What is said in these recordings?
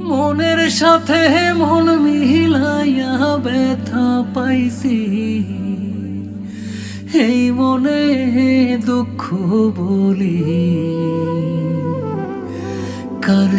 মনের সাথে মন মিলাইয়া ব্যথা পাইছি। এই মনে দুঃখ বলি। কার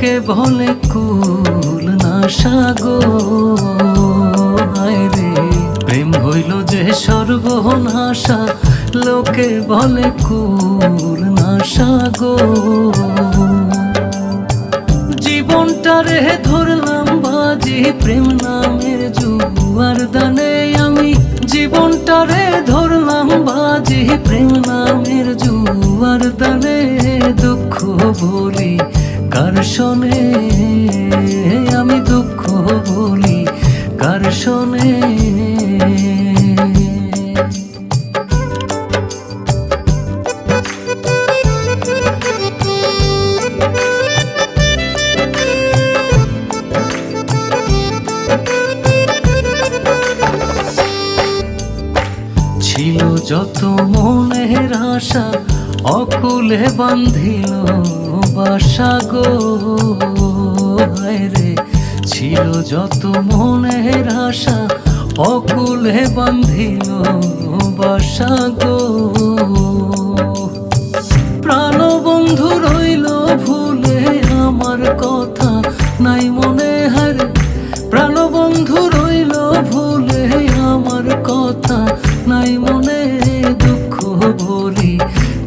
লোকে বলে, কুল নাশা গো হায় রে। প্রেম হইল যে সর্বনাশা লোকে বলে, কুল নাশা গো জীবনটারে ধরলাম বাজি, প্রেম নামের জুয়ার দানে আমি। জীবনটারে ধরলাম বাজি, প্রেম শোনে? আমি দুঃখ বলি কার শোনে? ছিল যত মনের আশা অকুলে বান্ধিল বাসা গো রে ছিল যত মনের আশা অকুলে বান্ধিল বাসা গো।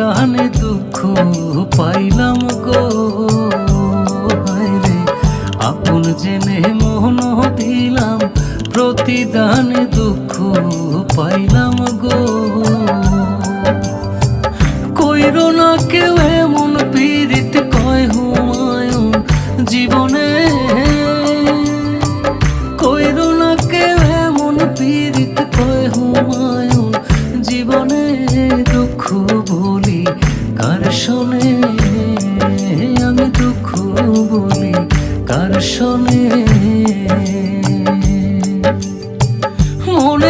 প্রতিদানে দুঃখ পাইলাম গো। রে আপন জেনে মন দিলাম, প্রতিদানে দুঃখ পাইলাম গো। কইরো না কেউ এমন পীড়িত, কয় হুমায়ুন জীবনে। কইরো না কেউ এমন পীড়িত, কয় হুমায়ুন জীবনে।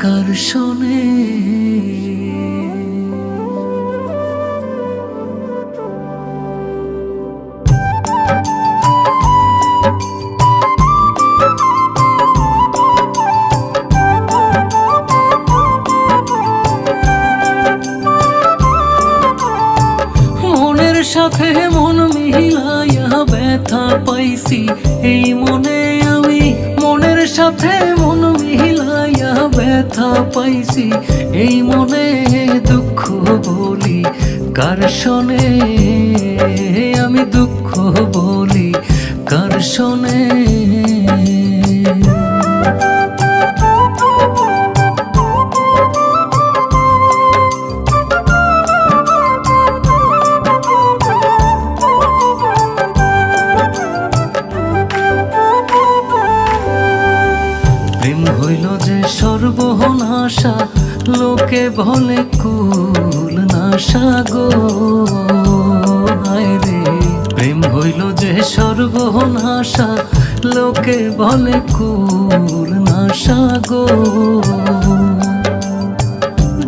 কার মনের সাথে মন মিলাইয়া ব্যথা পাইছি। এই মনে আমি মনের সাথে মন মিলাইয়া ব্যথা পাইছি এই মনে দুঃখ বলি কার শোনে আমি দুঃখ বলি কার শোনে বলে কুল নাশা গো হায় রে, প্রেম হইল যে সর্বনাশা লোকে বলে কুল নাশা গো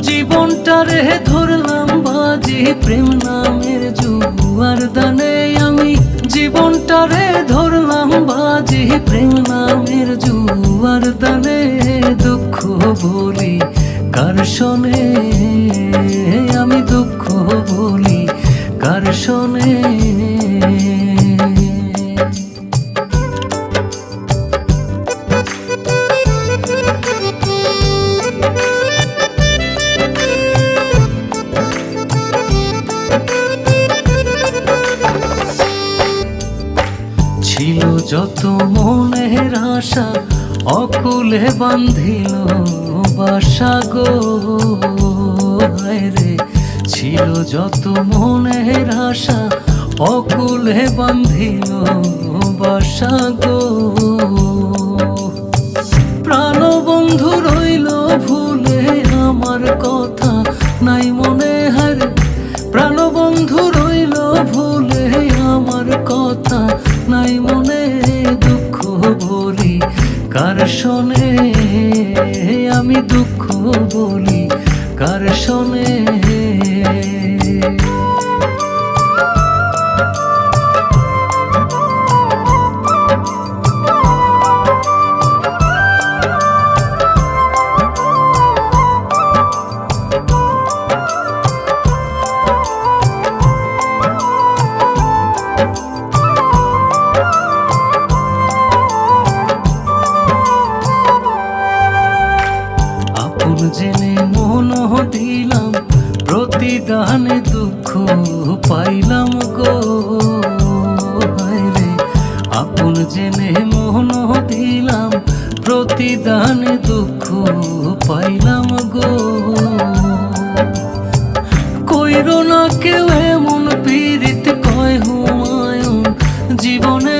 জীবনটা রে ধরলাম বাজি, প্রেম নামের জুয়ার দানে আমি। জীবনটা রে ধরলাম বাজি, প্রেম নামের জুয়ার দানে। শোনে আমি দুঃখ বলি কার শোনে? ছিল যত মনের আশা অকুলে বান্ধিল বাসা গো রে ছিল যত মনের আশা, অকুলে বান্ধিল বাসা গো। প্রাণ বন্ধু রইল ভুলে, আমার কথা নাই মনে হারে। প্রাণ বন্ধু রইল ভুলে, আমার কথা নাই মনে দুঃখ বলি কার শোনে বলি কার শোনে জেনে মন দিলাম প্রতিদানে দুঃখ পাইলাম গো। রে আপন জেনে মন দিলাম প্রতিদানে দুঃখ পাইলাম গো। কইরো না কেউ এমন পীড়িত কয় হুমায়ুন, জীবনে